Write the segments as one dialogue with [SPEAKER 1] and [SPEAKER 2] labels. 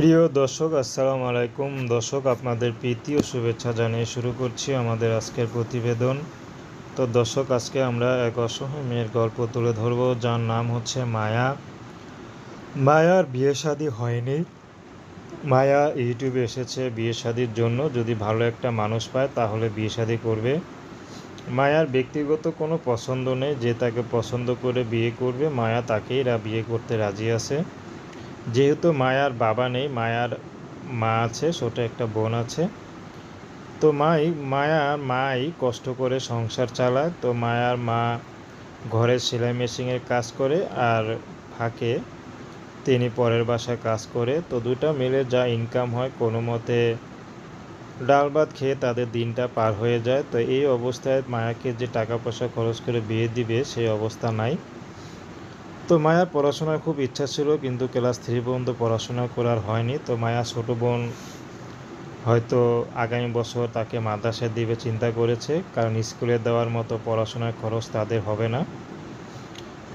[SPEAKER 1] প্রিয় দর্শক, আসসালামু আলাইকুম। দর্শক, আপনাদের প্রীতি ও শুভেচ্ছা জানিয়ে শুরু করছি আমাদের আজকের প্রতিবেদন। তো দর্শক, আজকে আমরা এক অসহায় মেয়ের গল্প তুলে ধরব, যার নাম হচ্ছে মায়া। মায়ার বিয়ে শাদী হয়নি। মায়া ইউটিউবে এসেছে বিয়ে শাদির জন্য। যদি ভালো একটা মানুষ পায়, তাহলে বিয়ে শাদী করবে। মায়ার ব্যক্তিগত কোনো পছন্দ নেই। যে তাকে পছন্দ করে বিয়ে করবে, মায়া তাকেই বিয়ে করতে রাজি আছে। যেহেতু মায়ার বাবা নেই, মায়ার মা আছে, ছোট একটা বোন আছে। তো মাই মায়ার মাই কষ্ট করে সংসার চালায়। তো মায়ার মা ঘরে সেলাই মেশিনের কাজ করে আর ফাঁকে তিনি পরের বাসায় কাজ করে। তো দুটা মিলে যা ইনকাম হয়, কোনো মতে ডাল ভাত খেয়ে তাদের দিনটা পার হয়ে যায়। তো এই অবস্থায় মায়াকে যে টাকা পয়সা খরচ করে বিয়ে দিবে, সেই অবস্থা নাই। তো মায়ার পড়াশোনার খুব ইচ্ছা ছিল, কিন্তু ক্লাস থ্রি পর্যন্ত পড়াশোনা করার হয়নি। তো মায়া ছোটো বোন হয়তো আগামী বছর তাকে মাদ্রাসায় দিবে চিন্তা করেছে, কারণ স্কুলে দেওয়ার মতো পড়াশোনার খরচ তাদের হবে না।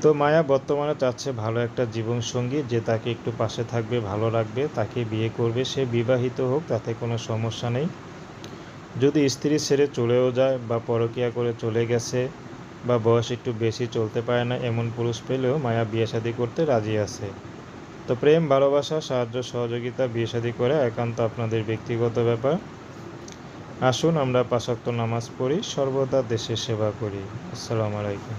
[SPEAKER 1] তো মায়া বর্তমানে চাচ্ছে ভালো একটা জীবনসঙ্গী, যে তাকে একটু পাশে থাকবে, ভালো রাখবে, তাকে বিয়ে করবে, সে বিবাহিত হোক, তাতে কোনো সমস্যা নেই। যদি স্ত্রী ছেড়ে চলেও যায় বা পরকিয়া করে চলে গেছে বা বয়স একটু বেশি চলতে পারে না এমন পুরুষ পেলেও মায়া বিয়ে শাদী করতে রাজি আছে। তো প্রেম, ভালোবাসা, সাহায্য, সহযোগিতা, বিয়ে শাদী করে একান্ত আপনাদের ব্যক্তিগত ব্যাপার। আসুন আমরা পাশাক্ত নামাজ পড়ি, সর্বদা দেশের সেবা করি। আসসালামু আলাইকুম।